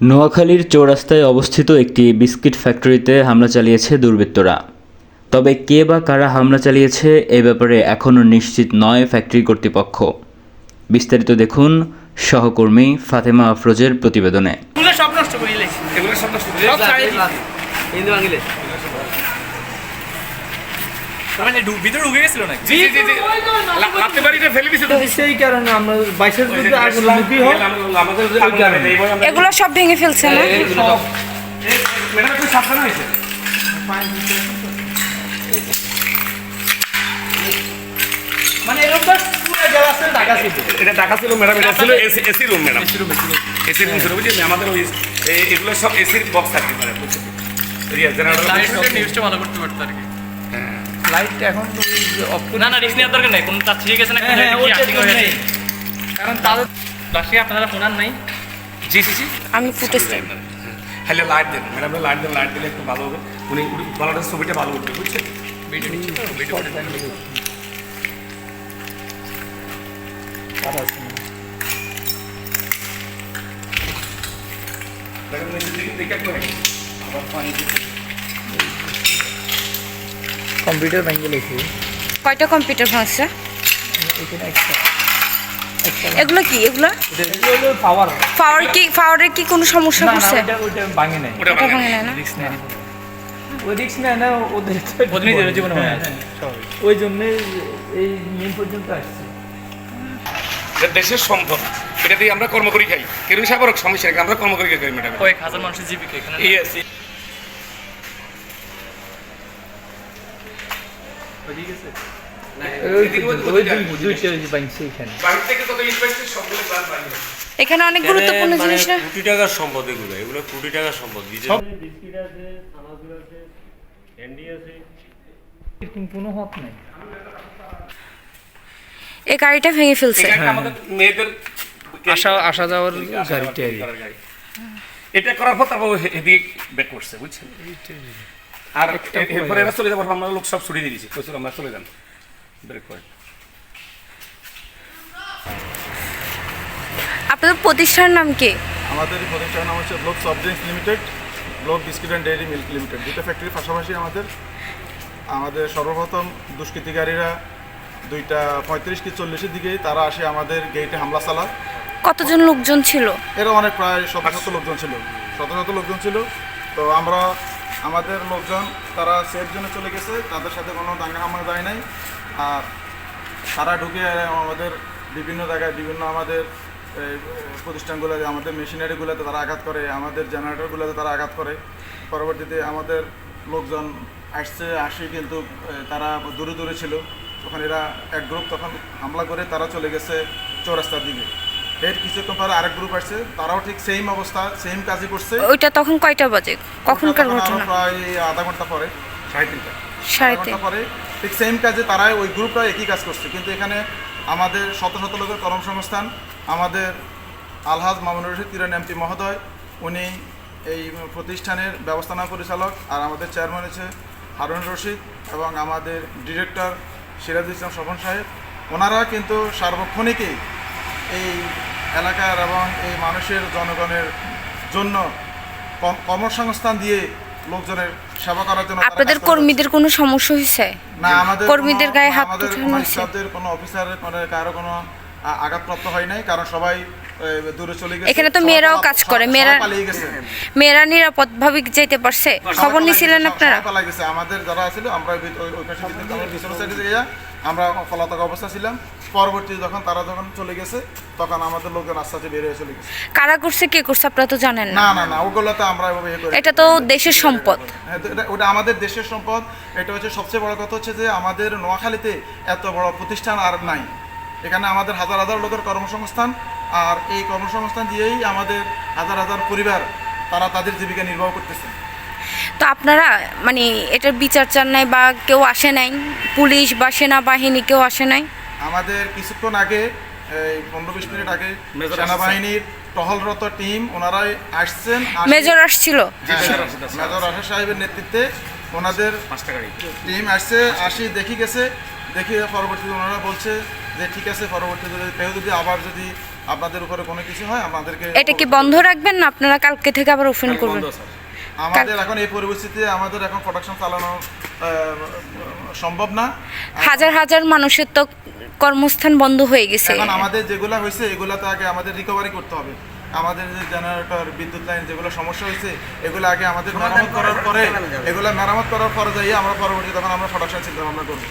নোয়াখালীর চৌরাস্তায় অবস্থিত একটি বিস্কিট ফ্যাক্টরিতে হামলা চালিয়েছে দুর্বৃত্তরা। তবে কে বা কারা হামলা চালিয়েছে এ ব্যাপারে এখনও নিশ্চিত নয় ফ্যাক্টরি কর্তৃপক্ষ। বিস্তারিত দেখুন সহকর্মী ফাতেমা আফরোজের প্রতিবেদনে। সব নষ্ট করে মানে ভিতরে ঢুকে গেছিল নাকি? জি, জি, জি। বাড়িটা ফেলে দিছে তো। সেই কারণে আমরা বাইশের ওই যে যদি আগুন মুখী হয় আমাদের এগুলো সব ভেঙে ফেলছে না? ম্যাডাম একটু সাবধান হয়েছে। মানে এরকম পুরো এটা ঢাকা ছিল ম্যাডাম এটা ছিল AC AC room madam. AC room AC room. ছিল বুঝলি আমাদের ওই এগুলো সব এসির বক্স থাকে ম্যাডাম বুঝলি রিয়া জেনারেটর নিউজটা ভালো করতে পারতো আর কি। লাইট এখন অফ না না রিস্ক নেওয়ার দরকার নেই। কোনো তার ঠিক আছে না হ্যাঁ, হ্যাঁ, জন্যই। কারণ তাদের বাসে আপনারা ফোনার নাই। জি জি জি আমি ফুটেজ হ্যালো লাইট দেন ম্যাডাম লাইট দেন লাইট দিলে একটু ভালো হবে। উনি ভালোটা ছবিটা ভালো উঠবে বুঝছেন? ভিডিও নিচ্ছি তো ভিডিও দেখেন নিচের দিকে দেখে। আবার পানি দিতে কম্পিউটার ব্যাংকে লিখি কয়টা কম্পিউটার ভাঙছে এগুলো কি? এগুলো? পাওয়ার পাওয়ার কি পাওয়ারের কি কোনো সমস্যা না না হচ্ছে? ওইটা ভাঙে ওটা না? না ওই না ওদের ওদের জীবনে হ্যাঁ। হ্যাঁ, সবাই। ওই জন্য এই মেন পর্যন্ত আসছে। এটা দেশের সম্পদ। এটা দিয়ে আমরা কর্ম করি খাই। কেরম সাহেব সমস্যা আমরা কর্ম করি খাই ম্যাডাম কয়েক হাজার মানুষের জীবিকা এখানে। এখানে। অনেক গুরুত্বপূর্ণ মানে জিনিস না? কোটি টাকার সম্পদ এগুলো এগুলো কোটি টাকার সম্পদ নিজের এরকম কোনো হক নেই। এই গাড়িটা ভেঙে ফেলছে। আমাদের মেয়েদের আসা আসা যাওয়ার গাড়িটা গাড়ি। এটা করার পর তারপর হে- এদিকে ব্যাক করছে বুঝছেন? আর এরপরে এরা চলে যাবার পর আমরা লোক সব ছুটি দিয়ে দিয়েছি। কইছিল আমরা চলে যান। ব্রেক করে আপনাদের প্রতিষ্ঠানের নাম কি? আমাদের প্রতিষ্ঠানের নাম হচ্ছে Block soft drinks limited Block biscuit and dairy milk limited. দুটো ফ্যাক্টরির পাশাপাশি আমাদের আমাদের সর্বপ্রথম দুষ্কৃতিকারীরা দুইটা পঁয়ত্রিশ কি চল্লিশের দিকেই তারা আসে আমাদের গেটে হামলা চালায়। কতজন লোকজন ছিল? এরা অনেক প্রায় শত শত লোকজন ছিল। শত শত লোকজন ছিল। তো আমরা আমাদের লোকজন, তারা সেফ জোনে চলে গেছে, তাদের সাথে কোনো দাঙ্গা হামলা যায় নাই। আর তারা ঢুকে, আমাদের বিভিন্ন জায়গায়, বিভিন্ন আমাদের প্রতিষ্ঠানগুলোতে, আমাদের মেশিনারিগুলোতে তারা আঘাত করে, আমাদের জেনারেটরগুলোতে তারা আঘাত করে। পরবর্তীতে আমাদের লোকজন আসছে, আসি কিন্তু তারা দূরে দূরে ছিল। তখন এরা এক গ্রুপ তখন হামলা করে, তারা চলে গেছে চৌরাস্তার দিকে। এর কিছুক্ষণ পরে আরেক গ্রুপ আসছে তারাও ঠিক সেম অবস্থা সেম কাজই করছে। ওইটা তখন কয়টা বাজে? কখনকার ঘটনা? প্রায় আধা ঘণ্টা পরে সাড়ে তিনটা। সাড়ে ঘণ্টা পরে ঠিক সেম কাজে তারাই ওই গ্রুপটা একই কাজ করছে। কিন্তু এখানে আমাদের শত শত লোকের কর্মসংস্থান আমাদের আলহাজ মামুনুর রশিদ তিরান এমপি মহোদয় উনি এই প্রতিষ্ঠানের ব্যবস্থাপনা পরিচালক আর আমাদের চেয়ারম্যান হচ্ছে হারুন রশিদ এবং আমাদের ডিরেক্টর সিরাজুল ইসলাম স্বপন সাহেব। ওনারা কিন্তু সার্বক্ষণিকই এই এলাকার এবং এই মানুষের জনগণের জন্য কর্মসংস্থান দিয়ে লোকজনের সেবা করার জন্য আপনাদের কর্মীদের কোনো সমস্যা হয়েছে? না আমাদের কর্মীদের গায়ে হাত উঠানো হয়েছে? কোনো অফিসারের মানে কারও কোনো আঘাতপ্রাপ্ত হয় নাই কারণ সবাই দূরে চলে গেছে। এখানে তো মেয়েরাও কাজ করে, মেয়েরা- পালিয়ে গেছে। মেয়েরা নিরাপদ ভাবে যেতে পারছে? খবর গেছে, আপনারা? পালিয়ে গেছে। আমাদের যারা ছিল আমরা ওই পাশে ভিতরে সাইডে গিয়ে আমরা পলাতক অবস্থা ছিলাম। পরবর্তী যখন তারা যখন চলে গেছে তখন আমাদের লোকজন আস্তে আস্তে বের হয়ে চলে গেছে। কারা করছে কে করছে আপনারা তো জানেন না। না না না ওগুলোতে আমরা এভাবে ইয়ে করি এটা তো দেশের সম্পদ। হ্যাঁ, এটা- ওটা আমাদের দেশের সম্পদ। এটা হচ্ছে সবচেয়ে বড় কথা হচ্ছে যে আমাদের নোয়াখালীতে এত বড় প্রতিষ্ঠান আর নাই। এখানে আমাদের হাজার হাজার লোকের কর্মসংস্থান আর এই কর্মসংস্থান দিয়েই আমাদের হাজার হাজার পরিবার তারা তাদের জীবিকা নির্বাহ করতেছে। তো আপনারা মানে এটার বিচার চান নাই বা কেউ আসে নাই? পুলিশ বা সেনাবাহিনী কেউ আসে নাই? আমাদের কিছুক্ষণ আগে এই পনেরো বিশ মিনিট আগে সেনাবাহিনীর টহলরত টিম ওনারাই আসছেন মেজর আসছিল? হ্যাঁ, মেজর আশা সাহেবের নেতৃত্বে ওনাদের টিম আসছে আসি দেখি গেছে। দেখি পরবর্তীতে ওনারা বলছে যে ঠিক আছে পরবর্তীতে যদি কেউ যদি আবার যদি আপনাদের উপরে কোনো কিছু হয় আমাদেরকে এটা কি বন্ধ রাখবেন না? আপনারা কালকে থেকে আবার ওপেন করবেন। আমাদের এখন এই পরিস্থিতিতে আমাদের এখন প্রোডাকশন চালানো সম্ভব না। হাজার হাজার মানুষের তো কর্মস্থান বন্ধ হয়ে গেছে। এখন আমাদের যেগুলো হয়েছে এগুলো তো আগে আমাদের রিকভারি করতে হবে। আমাদের যে জেনারেটর বিদ্যুৎ লাইন যেগুলো সমস্যা হয়েছে এগুলো আগে আমাদের মেরামত করার পরে এগুলো মেরামত করার পরে যাই আমরা পরবর্তী তখন আমরা প্রোডাকশন চিন্তা ভাবনা করব।